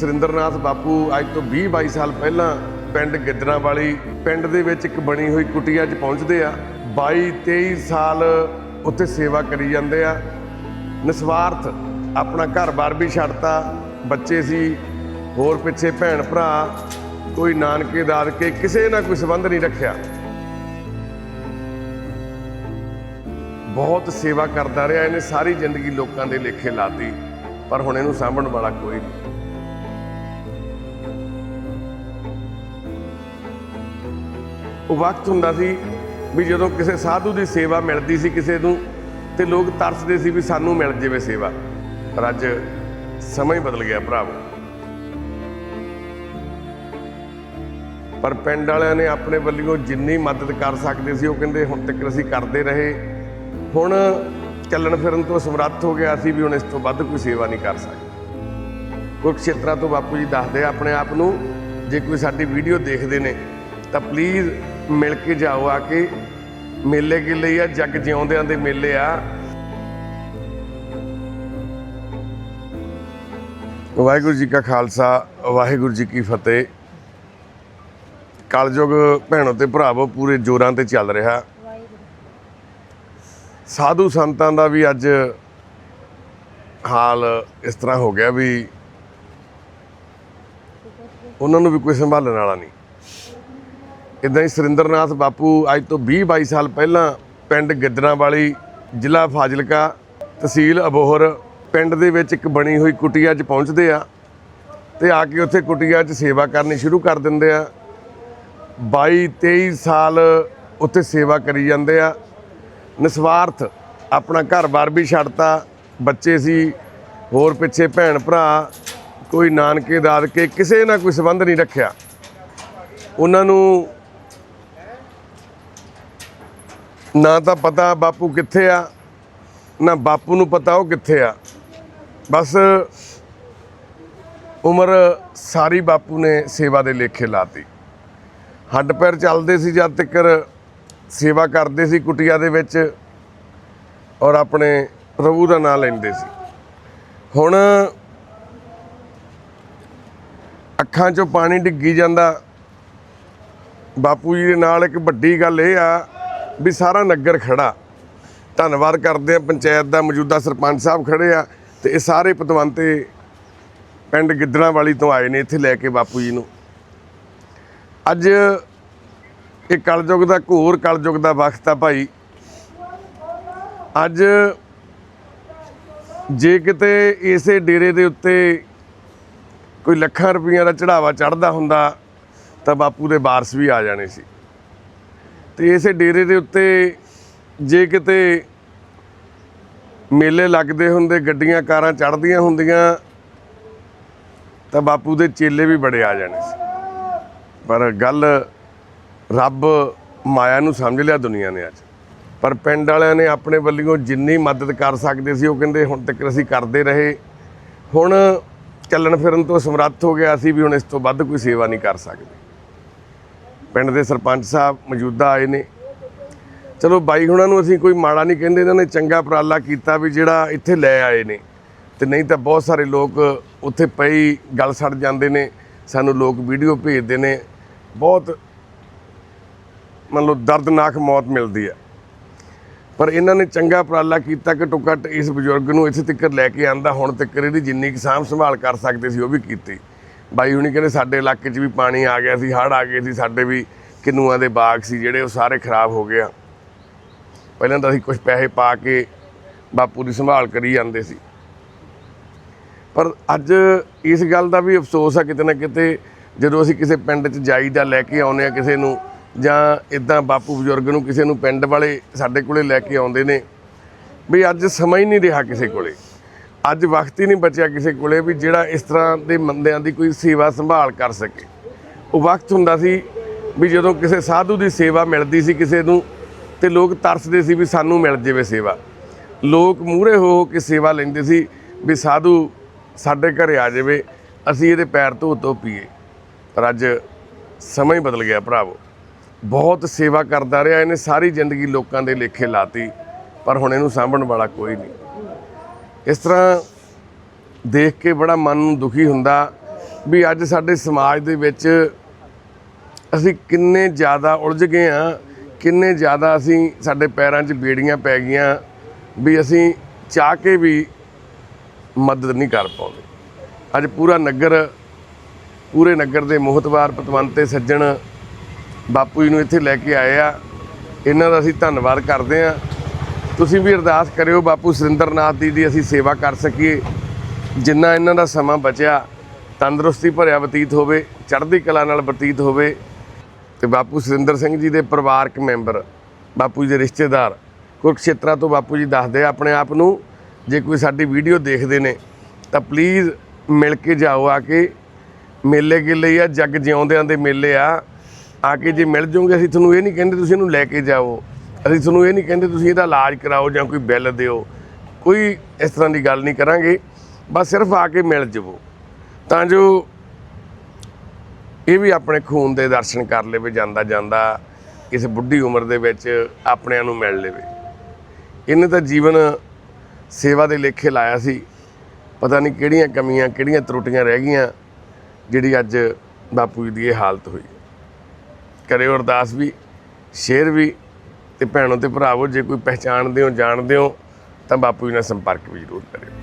ਸੁਰਿੰਦਰਨਾਥ ਬਾਪੂ ਅੱਜ ਤੋਂ 20 22 ਸਾਲ ਪਹਿਲਾਂ ਪਿੰਡ ਗਿੱਦਰਾਂ ਵਾਲੀ ਪਿੰਡ ਦੇ ਵਿੱਚ ਇੱਕ ਬਣੀ ਹੋਈ ਕੁਟੀਆ 'ਚ ਪਹੁੰਚਦੇ ਆ। 22 23 ਸਾਲ ਉੱਥੇ ਸੇਵਾ ਕਰੀ ਜਾਂਦੇ ਆ। ਨਿਸਵਾਰਥ ਆਪਣਾ ਘਰ-ਬਾਰ ਵੀ ਛੱਡਤਾ। ਬੱਚੇ ਸੀ, ਹੋਰ ਪਿੱਛੇ ਭੈਣ ਭਰਾ, ਕੋਈ ਨਾਨਕੇ ਦਾਦਕੇ ਕਿਸੇ ਨਾਲ ਕੋਈ ਸੰਬੰਧ ਨਹੀਂ ਰੱਖਿਆ। ਬਹੁਤ ਸੇਵਾ ਕਰਦਾ ਰਿਹਾ, ਇਹਨੇ ਸਾਰੀ ਜ਼ਿੰਦਗੀ ਲੋਕਾਂ ਦੇ ਲੇਖੇ ਲਾਤੀ, ਪਰ ਹੁਣ ਇਹਨੂੰ ਸਾਂਭਣ ਵਾਲਾ ਕੋਈ ਨਹੀਂ। ਉਹ ਵਕਤ ਹੁੰਦਾ ਸੀ ਵੀ ਜਦੋਂ ਕਿਸੇ ਸਾਧੂ ਦੀ ਸੇਵਾ ਮਿਲਦੀ ਸੀ ਕਿਸੇ ਨੂੰ, ਤੇ ਲੋਕ ਤਰਸਦੇ ਸੀ ਵੀ ਸਾਨੂੰ ਮਿਲ ਜਾਵੇ ਸੇਵਾ। ਪਰ ਅੱਜ ਸਮਾਂ ਹੀ ਬਦਲ ਗਿਆ ਭਰਾਵੋ। ਪਰ ਪਿੰਡ ਵਾਲਿਆਂ ਨੇ ਆਪਣੇ ਵੱਲੋਂ ਜਿੰਨੀ ਮਦਦ ਕਰ ਸਕਦੇ ਸੀ, ਉਹ ਕਹਿੰਦੇ ਹੁਣ ਤੱਕ ਅਸੀਂ ਕਰਦੇ ਰਹੇ। ਹੁਣ ਚੱਲਣ ਫਿਰਨ ਤੋਂ ਸਮਰੱਥ ਹੋ ਗਿਆ ਸੀ ਵੀ ਹੁਣ ਇਸ ਤੋਂ ਵੱਧ ਕੋਈ ਸੇਵਾ ਨਹੀਂ ਕਰ ਸਕਦੇ। ਕੁਝ ਖੇਤਰਾਂ ਤੋਂ ਬਾਪੂ ਜੀ ਦੱਸਦੇ ਆਪਣੇ ਆਪ ਨੂੰ, ਜੇ ਕੋਈ ਸਾਡੀ ਵੀਡੀਓ ਦੇਖਦੇ ਨੇ, ਤਾਂ ਪਲੀਜ਼ ਮਿਲ ਕੇ ਜਾਓ ਆ ਕੇ। ਮੇਲੇ ਕੀ ਲਈ ਆ, ਜੱਗ ਜਿਉਂਦਿਆਂ ਦੇ ਮੇਲੇ ਆ। ਵਾਹਿਗੁਰੂ ਜੀ ਕਾ ਖਾਲਸਾ, ਵਾਹਿਗੁਰੂ ਜੀ ਕੀ ਫਤਿਹ। ਕਲਯੁਗ ਭੈਣੋ ਤੇ ਭਰਾਵੋ, ਪੂਰੇ ਜੋਰਾਂ ਤੇ ਚੱਲ ਰਿਹਾ। ਸਾਧੂ ਸੰਤਾਂ ਦਾ ਵੀ ਅੱਜ ਹਾਲ ਇਸ ਤਰ੍ਹਾਂ ਹੋ ਗਿਆ ਵੀ ਉਹਨਾਂ ਨੂੰ ਵੀ ਕੋਈ ਸੰਭਾਲਣ ਵਾਲਾ ਨਹੀਂ। ਇਦਾਂ ਹੀ ਸੁਰਿੰਦਰਨਾਥ ਬਾਪੂ ਅੱਜ ਤੋਂ 20 22 ਸਾਲ ਪਹਿਲਾਂ ਪਿੰਡ ਗਿੱਦਰਾਂ ਵਾਲੀ ਜ਼ਿਲ੍ਹਾ ਫਾਜ਼ਿਲਕਾ ਤਹਿਸੀਲ ਅਬੋਹਰ ਪਿੰਡ ਦੇ ਵਿੱਚ ਇੱਕ ਬਣੀ ਹੋਈ ਕੁਟੀਆ 'ਚ ਪਹੁੰਚਦੇ ਆ ਤੇ ਆ ਕੇ ਉੱਥੇ ਕੁਟੀਆ 'ਚ ਸੇਵਾ ਕਰਨੀ ਸ਼ੁਰੂ ਕਰ ਦਿੰਦੇ ਆ। 22 23 ਸਾਲ ਉੱਥੇ ਸੇਵਾ ਕਰੀ ਜਾਂਦੇ ਆ। ਨਿਸਵਾਰਥ ਆਪਣਾ ਘਰ-ਬਾਰ ਵੀ ਛੱਡਤਾ, ਬੱਚੇ ਸੀ, ਹੋਰ ਪਿੱਛੇ ਭੈਣ ਭਰਾ, ਕੋਈ ਨਾਨਕੇ ਦਾਦਕੇ ਕਿਸੇ ਨਾਲ ਕੋਈ ਸੰਬੰਧ ਨਹੀਂ ਰੱਖਿਆ। ਉਹਨਾਂ ਨੂੰ ਨਾ ਤਾਂ ਪਤਾ ਬਾਪੂ ਕਿੱਥੇ ਆ, ਨਾ ਬਾਪੂ ਨੂੰ ਪਤਾ ਉਹ ਕਿੱਥੇ ਆ। ਬਸ ਉਮਰ ਸਾਰੀ ਬਾਪੂ ਨੇ ਸੇਵਾ ਦੇ ਲੇਖੇ ਲਾਤੀ। ਹੱਡ ਪੈਰ ਚੱਲਦੇ ਸੀ ਜਦ ਤੱਕ ਸੇਵਾ ਕਰਦੇ ਸੀ ਕੁਟੀਆ ਦੇ ਵਿੱਚ ਔਰ ਆਪਣੇ ਪ੍ਰਭੂ ਦਾ ਨਾਮ ਲੈਂਦੇ ਸੀ। ਹੁਣ ਅੱਖਾਂ 'ਚੋਂ ਪਾਣੀ ਡਿੱਗੀ ਜਾਂਦਾ। ਬਾਪੂ ਜੀ ਦੇ ਨਾਲ ਇੱਕ ਵੱਡੀ ਗੱਲ ਇਹ ਆ ਵੀ ਸਾਰਾ ਨਗਰ ਖੜਾ। ਧੰਨਵਾਦ ਕਰਦੇ ਆ ਪੰਚਾਇਤ ਦਾ ਮੌਜੂਦਾ ਸਰਪੰਚ ਸਾਹਿਬ ਖੜੇ ਆ ਤੇ ਇਹ ਸਾਰੇ ਪਤਵੰਤੇ ਪਿੰਡ ਗਿੱਦੜਾਂ ਵਾਲੀ ਤੋਂ ਆਏ ਨੇ, ਇੱਥੇ ਲੈ ਕੇ ਬਾਪੂ ਜੀ ਨੂੰ। ਅੱਜ ਇਹ ਕਲਯੁਗ ਦਾ ਘੋਰ ਕਲਯੁਗ ਦਾ ਵਕਤ ਆ ਭਾਈ। ਅੱਜ ਜੇ ਕਿਤੇ ਇਸੇ ਡੇਰੇ ਦੇ ਉੱਤੇ ਕੋਈ ਲੱਖਾਂ ਰੁਪਈਆਂ ਦਾ ਚੜਾਵਾ ਚੜਦਾ ਹੁੰਦਾ, ਤਾਂ ਬਾਪੂ ਦੇ ਵਾਰਸ ਵੀ ਆ ਜਾਣੇ ਸੀ। ਤੇ ਇਸੇ ਡੇਰੇ ਦੇ ਉੱਤੇ ਜੇ ਕਿਤੇ ਮੇਲੇ ਲੱਗਦੇ ਹੁੰਦੇ, ਗੱਡੀਆਂ, ਕਾਰਾਂ ਚੜਦੀਆਂ ਹੁੰਦੀਆਂ, ਤਾਂ ਬਾਪੂ ਦੇ ਚੇਲੇ ਵੀ ਬੜੇ ਆ ਜਾਣੇ ਸੀ। ਪਰ ਗੱਲ ਰੱਬ ਮਾਇਆ ਨੂੰ ਸਮਝ ਲਿਆ ਦੁਨੀਆ ਨੇ ਅੱਜ। ਪਰ ਪਿੰਡ ਵਾਲਿਆਂ ਨੇ ਆਪਣੇ ਵੱਲੋਂ ਜਿੰਨੀ ਮਦਦ ਕਰ ਸਕਦੇ ਸੀ, ਉਹ ਕਹਿੰਦੇ ਹੁਣ ਤੱਕ ਅਸੀਂ ਕਰਦੇ ਰਹੇ। ਹੁਣ ਚੱਲਣ ਫਿਰਨ ਤੋਂ ਸਮਰੱਥ ਹੋ ਗਿਆ ਸੀ ਵੀ ਹੁਣ ਇਸ ਤੋਂ ਵੱਧ ਕੋਈ ਸੇਵਾ ਨਹੀਂ ਕਰ ਸਕਦੇ। ਪਿੰਡ ਦੇ ਸਰਪੰਚ ਸਾਹਿਬ ਮੌਜੂਦਾ ਆਏ ਨੇ। ਚਲੋ ਬਾਈ ਹੁਣਾਂ ਨੂੰ ਅਸੀਂ ਕੋਈ ਮਾੜਾ ਨਹੀਂ ਕਹਿੰਦੇ, ਇਹਨਾਂ ਨੇ ਚੰਗਾ ਉਪਰਾਲਾ ਕੀਤਾ ਵੀ ਜਿਹੜਾ ਇੱਥੇ ਲੈ ਆਏ ਨੇ। ਤੇ ਨਹੀਂ ਤਾਂ ਬਹੁਤ ਸਾਰੇ ਲੋਕ ਉੱਥੇ ਪਈ ਗੱਲ ਸੜ ਜਾਂਦੇ ਨੇ, ਸਾਨੂੰ ਲੋਕ ਵੀਡੀਓ ਭੇਜਦੇ ਨੇ। ਬਹੁਤ ਮੰਨ ਲਓ ਦਰਦਨਾਕ ਮੌਤ ਮਿਲਦੀ ਹੈ। ਪਰ ਇਹਨਾਂ ਨੇ ਚੰਗਾ ਉਪਰਾਲਾ ਕੀਤਾ ਕਿ ਘੱਟ ਇਸ ਬਜ਼ੁਰਗ ਨੂੰ ਇੱਥੇ ਤੱਕ ਲੈ ਕੇ ਆਂਦਾ, ਹੁਣ ਤੱਕ ਇਹਦੀ ਜਿੰਨੀ ਕੁ ਸਾਂਭ ਸੰਭਾਲ ਕਰ ਸਕਦੇ ਸੀ, ਉਹ ਵੀ ਕੀਤੀ। ਬਾਈ ਹੁਣੀ ਕਹਿੰਦੇ ਸਾਡੇ ਇਲਾਕੇ 'ਚ ਵੀ ਪਾਣੀ ਆ ਗਿਆ ਸੀ, ਹੜ੍ਹ ਆ ਗਏ ਸੀ, ਸਾਡੇ ਵੀ ਕਿੰਨੂਆਂ ਦੇ ਬਾਗ ਸੀ ਜਿਹੜੇ ਉਹ ਸਾਰੇ ਖਰਾਬ ਹੋ ਗਏ ਆ। ਪਹਿਲਾਂ ਤਾਂ ਅਸੀਂ ਕੁਝ ਪੈਸੇ ਪਾ ਕੇ ਬਾਪੂ ਦੀ ਸੰਭਾਲ ਕਰੀ ਜਾਂਦੇ ਸੀ। ਪਰ ਅੱਜ ਇਸ ਗੱਲ ਦਾ ਵੀ ਅਫਸੋਸ ਆ ਕਿਤੇ ਨਾ ਕਿਤੇ, ਜਦੋਂ ਅਸੀਂ ਕਿਸੇ ਪਿੰਡ 'ਚ ਜਾਈਦਾ ਲੈ ਕੇ ਆਉਂਦੇ ਆ ਕਿਸੇ ਨੂੰ, ਜਾਂ ਇਦਾਂ ਬਾਪੂ ਬਜ਼ੁਰਗ ਨੂੰ ਕਿਸੇ ਨੂੰ ਪਿੰਡ ਵਾਲੇ ਸਾਡੇ ਕੋਲੇ ਲੈ ਕੇ ਆਉਂਦੇ ਨੇ, ਵੀ ਅੱਜ ਸਮਾਂ ਹੀ ਨਹੀਂ ਰਿਹਾ ਕਿਸੇ ਕੋਲੇ। ਅੱਜ ਵਕਤ ਹੀ ਨਹੀਂ ਬਚਿਆ ਕਿਸੇ ਕੋਲੇ ਵੀ ਜਿਹੜਾ ਇਸ ਤਰ੍ਹਾਂ ਦੇ ਬੰਦਿਆਂ ਦੀ ਕੋਈ ਸੇਵਾ ਸੰਭਾਲ ਕਰ ਸਕੇ। ਉਹ ਵਕਤ ਹੁੰਦਾ ਸੀ ਵੀ ਜਦੋਂ ਕਿਸੇ ਸਾਧੂ ਦੀ ਸੇਵਾ ਮਿਲਦੀ ਸੀ ਕਿਸੇ ਨੂੰ ਤੇ ਲੋਕ ਤਰਸਦੇ ਸੀ ਵੀ ਸਾਨੂੰ ਮਿਲ ਜਾਵੇ ਸੇਵਾ। ਲੋਕ ਮੂਹਰੇ ਹੋ ਕੇ ਸੇਵਾ ਲੈਂਦੇ ਸੀ ਵੀ ਸਾਧੂ ਸਾਡੇ ਘਰੇ ਆ ਜਾਵੇ, ਅਸੀਂ ਇਹਦੇ ਪੈਰ ਧੋ ਧੋ ਪੀਏ। ਪਰ ਅੱਜ ਸਮਾਂ ਹੀ ਬਦਲ ਗਿਆ ਭਰਾਵੋ। ਬਹੁਤ ਸੇਵਾ ਕਰਦਾ ਰਿਹਾ, ਇਹਨੇ ਸਾਰੀ ਜ਼ਿੰਦਗੀ ਲੋਕਾਂ ਦੇ ਲੇਖੇ ਲਾਤੀ, ਪਰ ਹੁਣ ਇਹਨੂੰ ਸਾਂਭਣ ਵਾਲਾ ਕੋਈ ਨਹੀਂ। ਇਸ ਤਰ੍ਹਾਂ ਦੇਖ ਕੇ ਬੜਾ ਮਨ ਨੂੰ ਦੁਖੀ ਹੁੰਦਾ ਵੀ ਅੱਜ ਸਾਡੇ ਸਮਾਜ ਦੇ ਵਿੱਚ ਅਸੀਂ ਕਿੰਨੇ ਜ਼ਿਆਦਾ ਉਲਝ ਗਏ ਆ ਕਿੰਨੇ ਜ਼ਿਆਦਾ ਅਸੀਂ ਸਾਡੇ ਪੈਰਾਂ 'ਚ ਬੇੜੀਆਂ ਪੈ ਗਈਆਂ ਵੀ ਅਸੀਂ ਚਾਹ ਕੇ ਵੀ ਮਦਦ ਨਹੀਂ ਕਰ ਪਾਉਂਦੇ। ਅੱਜ ਪੂਰਾ ਨਗਰ, ਪੂਰੇ ਨਗਰ ਦੇ ਮੋਹਤਵਾਰ ਪਤਵੰਤੇ ਸੱਜਣ ਬਾਪੂ ਜੀ ਨੂੰ ਇੱਥੇ ਲੈ ਕੇ ਆਏ ਆ। ਇਹਨਾਂ ਦਾ ਅਸੀਂ ਧੰਨਵਾਦ ਕਰਦੇ ਆ ਤੁਸੀਂ ਵੀ ਅਰਦਾਸ ਕਰਿਓ ਬਾਪੂ ਸੁਰਿੰਦਰਨਾਥ ਦੀ ਦੀ ਅਸੀਂ ਸੇਵਾ ਕਰ ਸਕੀਏ। ਜਿੰਨਾ ਇਹਨਾਂ ਦਾ ਸਮਾਂ ਬਚਿਆ, ਤੰਦਰੁਸਤੀ ਭਰਿਆ ਬਤੀਤ ਹੋਵੇ, ਚੜ੍ਹਦੀ ਕਲਾ ਨਾਲ ਬਤੀਤ ਹੋਵੇ, ਤੇ ਬਾਪੂ ਸੁਰਿੰਦਰ ਸਿੰਘ ਜੀ ਦੇ ਪਰਿਵਾਰਕ ਮੈਂਬਰ, ਬਾਪੂ ਜੀ ਦੇ ਰਿਸ਼ਤੇਦਾਰ, ਕੁਰਕਸ਼ੇਤਰਾ ਤੋਂ ਬਾਪੂ ਜੀ ਦੱਸਦੇ ਆ ਆਪਣੇ ਆਪ ਨੂੰ, ਜੇ ਕੋਈ ਸਾਡੀ ਵੀਡੀਓ ਦੇਖਦੇ ਨੇ, ਤਾਂ ਪਲੀਜ਼ ਮਿਲ ਕੇ ਜਾਓ ਆ ਕੇ। ਮੇਲੇ ਗਿੱਲੇ ਹੀ ਆ ਜੱਗ ਜਿਉਂਦਿਆਂ ਦੇ ਮੇਲੇ ਆ। ਆ ਕੇ ਜੇ ਮਿਲ ਜਾਓਗੇ ਅਸੀਂ ਤੁਹਾਨੂੰ ਇਹ ਨਹੀਂ ਕਹਿੰਦੇ ਤੁਸੀਂ ਇਹਨੂੰ ਲੈ ਕੇ ਜਾਓ। ਅਸੀਂ ਤੁਹਾਨੂੰ ਇਹ ਨਹੀਂ ਕਹਿੰਦੇ ਤੁਸੀਂ ਇਹਦਾ ਇਲਾਜ ਕਰਾਓ ਜਾਂ ਕੋਈ ਬਿੱਲ ਦਿਓ। ਕੋਈ ਇਸ ਤਰ੍ਹਾਂ ਦੀ ਗੱਲ ਨਹੀਂ ਕਰਾਂਗੇ। ਬਸ ਸਿਰਫ ਆ ਕੇ ਮਿਲ ਜਾਵੋ। ਤਾਂ ਜੋ ਇਹ ਵੀ ਆਪਣੇ ਖੂਨ ਦੇ ਦਰਸ਼ਨ ਕਰ ਲਵੇ, ਜਾਂਦਾ ਜਾਂਦਾ, ਇਸ ਬੁੱਢੀ ਉਮਰ ਦੇ ਵਿੱਚ ਆਪਣਿਆਂ ਨੂੰ ਮਿਲ ਲਵੇ। ਇਹਨੇ ਤਾਂ ਜੀਵਨ ਸੇਵਾ ਦੇ ਲੇਖੇ ਲਾਇਆ ਸੀ। ਪਤਾ ਨਹੀਂ ਕਿਹੜੀਆਂ ਕਮੀਆਂ, ਕਿਹੜੀਆਂ ਤਰੁੱਟੀਆਂ ਰਹਿ ਗਈਆਂ, ਜਿਹੜੀ ਅੱਜ ਬਾਪੂ ਜੀ ਦੀ ਇਹ ਹਾਲਤ ਹੋਈ। ਕਰਿਓ ਅਰਦਾਸ ਵੀ, ਸ਼ੇਰ ਵੀ ਤੇ ਭੈਣੋ ਤੇ ਭਰਾਵੋ, ਜੇ ਕੋਈ ਪਹਿਚਾਣਦੇ ਹੋ, ਜਾਣਦੇ ਹੋ, ਤਾਂ ਬਾਪੂ ਜੀ ਨਾਲ ਸੰਪਰਕ ਵੀ ਜ਼ਰੂਰ ਕਰਿਓ।